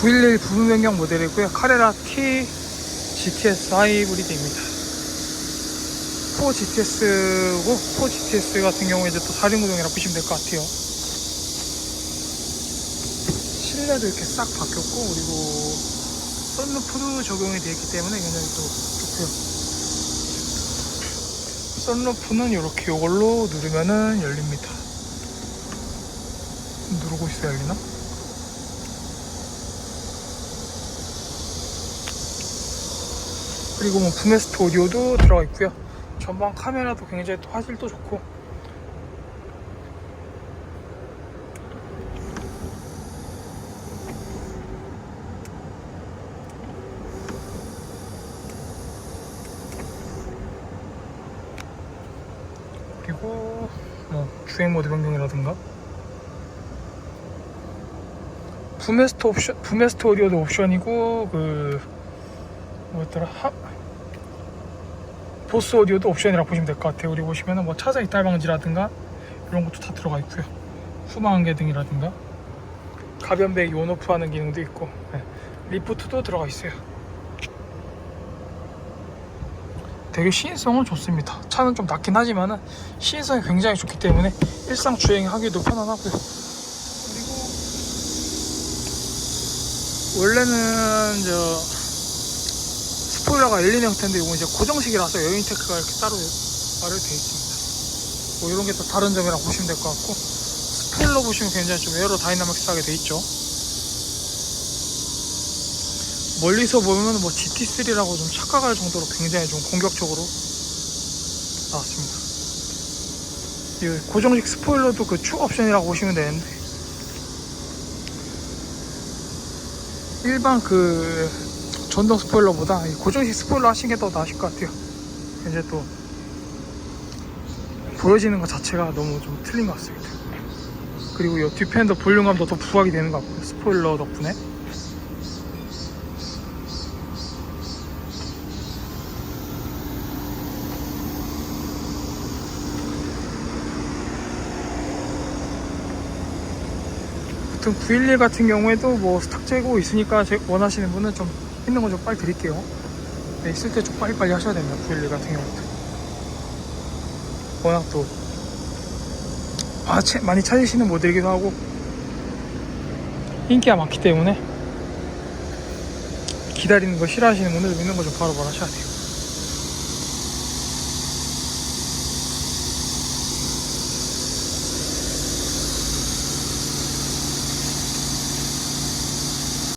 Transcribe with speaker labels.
Speaker 1: 911 부분 변경 모델이고요. 카레라 T GTS 하이브리드입니다. 4 GTS고 4 GTS 같은 경우에 이제 또 4륜구동이라고 보시면 될 것 같아요. 실내도 이렇게 싹 바뀌었고 그리고 썬루프도 적용이 되어 있기 때문에 굉장히 또 좋고요. 썬루프는 이렇게 이걸로 누르면은 열립니다. 누르고 있어야 열리나? 그리고 뭐 부메스트 오디오도 들어가 있고요. 전방 카메라도 굉장히 또 화질도 좋고 그리고 뭐 주행 모드 변경이라든가 부메스트 옵션 부메스트 오디오도 옵션이고 그 뭐였더라 하, 보스 오디오도 옵션이라고 보시면 될 것 같아요. 여기 보시면은 뭐 차선 이탈 방지라든가 이런 것도 다 들어가 있고요. 후방 안개 등이라든가 가변 배기 온오프 하는 기능도 있고 네. 리프트도 들어가 있어요. 되게 시인성은 좋습니다. 차는 좀 낮긴 하지만은 시인성이 굉장히 좋기 때문에 일상 주행하기도 편안하고요. 그리고 원래는 저 스포일러가 열리는 형태인데 이건 이제 고정식이라서 여인 테크가 이렇게 따로 마련되어 있습니다. 뭐 이런 게 또 다른 점이라고 보시면 될 것 같고 스포일러 보시면 굉장히 좀 에어로 다이나믹스하게 돼 있죠. 멀리서 보면 뭐 GT3라고 좀 착각할 정도로 굉장히 좀 공격적으로 나왔습니다. 이 고정식 스포일러도 그 추 옵션이라고 보시면 되는데 일반 그 전동 스포일러보다 이 고정식 스포일러 하시는 게 더 나으실 것 같아요. 이제 또 보여지는 것 자체가 너무 좀 틀린 것 같습니다. 그리고 이 뒷팬더 볼륨감도 더 부각이 되는 것 같고요. 스포일러 덕분에. 보통 911 같은 경우에도 뭐 스탁 재고 있으니까 제- 원하시는 분은 좀 있는 거좀 빨리 드릴게요. 네, 있을 때 좀 빨리빨리 하셔야 됩니다. 911 같은 경우도. 워낙 또 아, 채- 많이 찾으시는 모델이기도 하고 인기가 많기 때문에 기다리는 거 싫어하시는 분들 있는 거 좀 바로바로 하셔야 돼요.